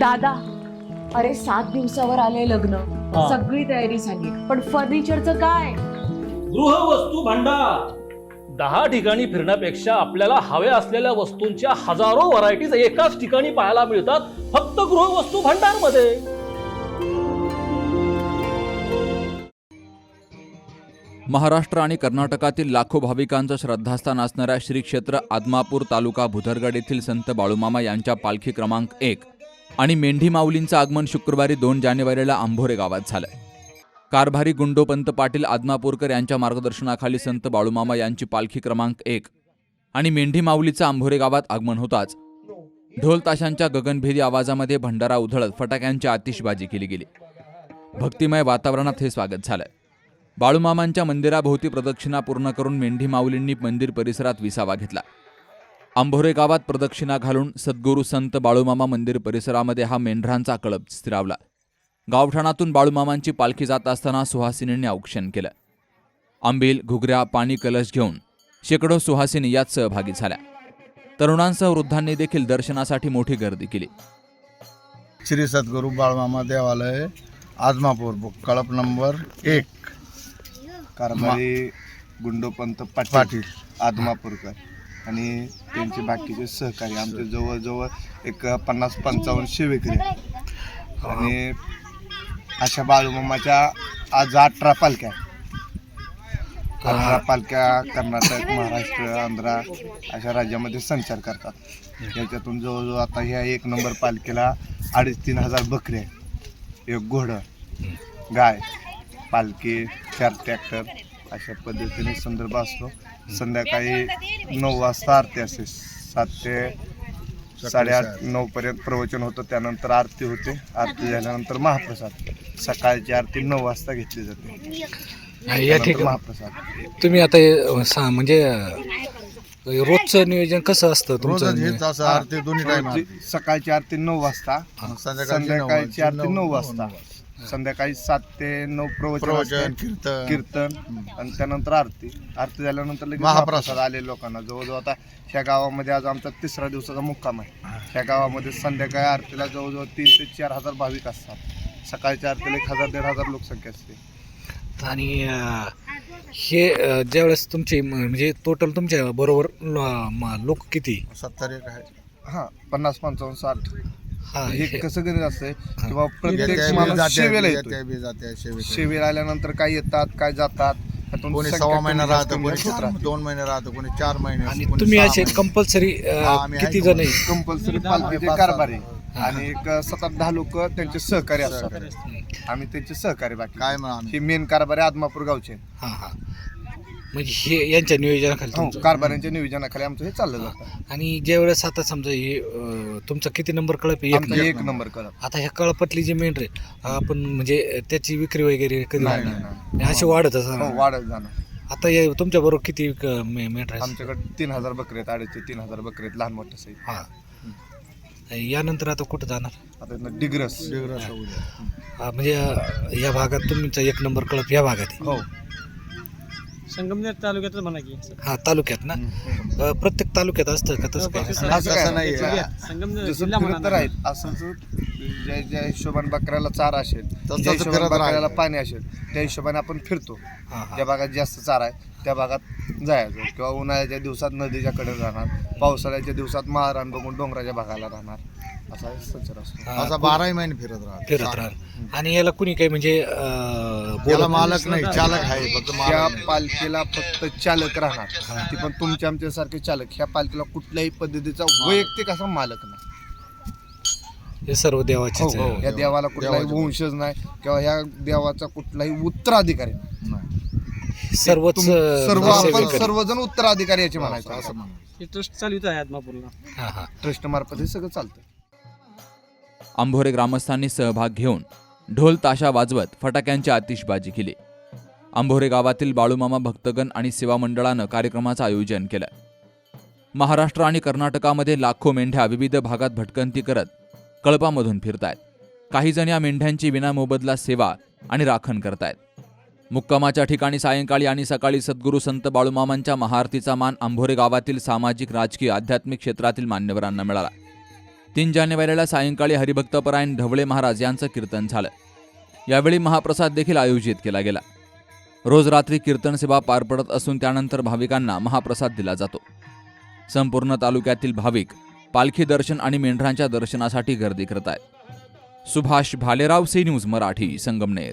दादा अरे सात दिवसावर आले लग्न. हा. सगळी तयारी झाली. पण फर्निचरचं काय? गृहवस्तू भांडार. दहा ठिकाणी फिरण्यापेक्षा आपल्याला हव्या असलेल्या वस्तूंच्या हजारो व्हरायटीज एकाच ठिकाणी पाहायला मिळतात फक्त गृहवस्तू भांडारमध्ये महाराष्ट्र आणि कर्नाटकातील लाखो भाविकांचं श्रद्धास्थान असणाऱ्या श्री क्षेत्र आदमापूर तालुका भुदरगड येथील संत बाळूमामा यांच्या पालखी क्रमांक एक. आणि मेंढी माऊलींचं आगमन शुक्रवारी दोन जानेवारीला आंभोरे गावात झालं कारभारी गुंडोपंत पाटील आदमापूरकर यांच्या मार्गदर्शनाखाली संत बाळूमामा यांची पालखी क्रमांक एक आणि मेंढी माऊलीचं आंभोरे गावात आगमन होताच. ढोल ताशांच्या गगनभेदी आवाजामध्ये भंडारा उधळत फटाक्यांची आतिषबाजी केली गेली. भक्तिमय वातावरणात हे स्वागत झालं बाळूमामांच्या मंदिराभोवती प्रदक्षिणा पूर्ण करून मेंढी माऊलींनी मंदिर परिसरात विसावा घेतला. आंभोरे गावात प्रदक्षिणा घालून सद्गुरू संत बाळूमामा मंदिर परिसरामध्ये हा मेंढरांचा कळप स्थिरावला. गावठाणातून बाळूमामांची पालखी जात असताना सुहासिनींनी औक्षण केलं. आंबील घुगऱ्या पाणी कलश घेऊन शेकडो सुहासिनी यात सहभागी झाल्या. तरुणांसह वृद्धांनी देखील दर्शनासाठी मोठी गर्दी केली. श्री सद्गुरू बाळमामा देवालय आजमापूर बुक कळप नंबर एक. कारभारी गुंडोपंत पाटील आदमापूरकर आणि त्यांचे बाकीचे सहकारी आमचे जवळजवळ एक पन्नास पंचावन्न शेवेकरी आहेत. आणि अशा बाळूमामाच्या आज अठरा पालख्या. अठरा पालख्या कर्नाटक महाराष्ट्र आंध्रा अशा राज्यामध्ये संचार करतात. याच्यातून जवळजवळ आता ह्या एक नंबर पालखीला अडीच तीन हजार बकरी आहे एक घोडं गाय पालखी चार ट्रॅक्टर अशा पद्धतीने संदर्भ असतो. संध्याकाळी नऊ वाजता आरती असते सात ते साडेआठ नऊ पर्यंत प्रवचन होतं. त्यानंतर आरती होते. आरती झाल्यानंतर महाप्रसाद. सकाळची आरती नऊ वाजता घेतली जाते. या ठिकाणी. महाप्रसाद. तुम्ही आता सा- म्हणजे रोजचं नियोजन कसं असतं तुमचं? असं आरती दोन्ही सकाळची आरती नऊ वाजता. संध्याकाळची आरती नऊ वाजता. संध्याकाळी सात ते नऊ प्रवचन प्रवचन असतं. कीर्तन कीर्तन आणि त्यानंतर आरती. आरती झाल्यानंतर लगेच महाप्रसाद. महाप्रसाद आले लोकांना. जवळजवळ आता ह्या गावामध्ये आज आमचा तिसरा दिवसाचा मुक्काम आहे. ह्या गावामध्ये संध्याकाळी आरतीला जवळजवळ तीन ते चार हजार भाविक असतात. सकाळच्या आरतीला एक हजार दीड हजार लोकसंख्या असते. आणि अं, हे अं, ज्यावेळेस तुमचे म- म्हणजे टोटल तुमच्या बरोबर ल- म- लोक किती? सत्तर एक आहे हा पन्नास पंचावन्न साठ. हा हे हे- कसं गणित असतंय? किंवा येत्या प्रत्येक बी माणूस जात्या, शेवेला येत्या येतो बी जात्या, शेवेला. शेवेला आल्यानंतर काय येतात काय जातात? त्यातून कोणी संख्या सव्वा कमी महिना जास्त राहतं कमी कोणी जास्त चार- राहते. दोन महिने राहतं कोणी चार महिने कोणी तुम्ही सहा असे महिने. कंपल्सरी हा, आम्ही आहे किती जण आहे कंपल्सरी पालखीचे पाच- कारभारी हा. आणि एक सात आठ दहा लोक त्यांचे सहकारी असतात. आम्ही त्यांचे सहकारी बाकी. काय मग आम्ही? हे मेन कारभारी आदमापूर गावचे आहेत. हा हा. म्हणजे हे यांच्या नियोजनाखाली हो तुमचं. कारभाऱ्यांच्या नियोजनाखाली आमचं हे चाललं जातं. आणि ज्यावेळेस आता समजा हे अं, तुमचा किती नंबर कळप आहे? एक आमचं नंबर. एक नंबर करत आता ह्या कळपातली जी मेंढर आहे आपण म्हणजे त्याची विक्री वगैरे कधी नाही होणार? नाही, आणि अशी वाढत हो असणार वाढत जाणं आता या तुमच्या बरोबर किती मेंढर? आमच्याकडे तीन हजार बकरे आहेत अडीच ते तीन हजार बकरे आहेत लहान मोठं सहित हा. यानंतर आता कुठं जाणार? आता इथनं डिग्रस. डिग्रस. हा, म्हणजे अं, या भागात तुमचा एक नंबर कळप या भागात आहे. हो. संगमनेर तालुक्यातच म्हणा की हा तालुक्यात ना? अं, प्रत्येक तालुक्यात असतं का तसं काय? असं काय नाही. संगमनेर जिल्हा म्हणा असं ज्या ज्या हिशोबाने बकऱ्याला चारा असेल तसं ज्या फिरत हिशोबाने बकऱ्याला. पाणी असेल त्या हिशोबाने आपण फिरतो. हा, हा. ज्या भागात जास्त चारा आहे त्या भागात जायचं. किंवा उन्हाळ्याच्या दिवसात नदीच्या कडे राहणार पावसाळ्याच्या दिवसात महाराण बघून डोंगराच्या भागाला राहणार. असा संचार असतो हा, असा बाराही महिने फिरत राहत फिरत राहणार आणि याला कुणी काही म्हणजे अं, त्याला बोलत मालक नाही चालक आहे फक्त त्या मालक नाही. पालखीला फक्त चालक राहणार ती पण तुमच्या आमच्यासारखे चालक ह्या पालखीला कुठल्याही पद्धतीचा वैयक्तिक असा मालक नाही हे सर्व देवाचेच हो, आहे. या देवाला कुठलाही देवाचे. वंशज नाही किंवा ह्या देवाचा कुठलाही उत्तराधिकारी नाही नाही. सर्वच तुम- सर्व आपण सेवेकरी. सर्वजण उत्तराधिकारी याचे म्हणायचं असं म्हणा. हे ट्रस्ट चालवित आहे आत्मापूरला हा, हा. ट्रस्ट मार्फत हे सगळं चालतं आंभोरे ग्रामस्थांनी सहभाग घेऊन ढोल ताशा वाजवत फटाक्यांची आतिषबाजी केली. आंभोरे गावातील बाळूमामा भक्तगण आणि सेवा मंडळानं कार्यक्रमाचं आयोजन केलं. महाराष्ट्र आणि कर्नाटकामध्ये लाखो मेंढ्या विविध भागात भटकंती करत कळपामधून फिरतायत. काही जण या मेंढ्यांची विनामोबदला सेवा आणि राखण करतायत. मुक्कामाच्या ठिकाणी सायंकाळी आणि सकाळी सद्गुरू संत बाळूमामांच्या महाआरतीचा मान आंभोरे गावातील सामाजिक राजकीय आध्यात्मिक क्षेत्रातील मान्यवरांना मिळाला. तीन जानेवारीला सायंकाळी हरिभक्तपरायण ढवळे महाराज यांचं कीर्तन झालं. यावेळी महाप्रसाद देखील आयोजित केला गेला. रोज रात्री कीर्तन सेवा पार पडत असून त्यानंतर भाविकांना महाप्रसाद दिला जातो. संपूर्ण तालुक्यातील भाविक पालखी दर्शन आणि मेंढरांच्या दर्शनासाठी गर्दी करत आहेत. Subhash Bhalerao C news Marathi Sangamner.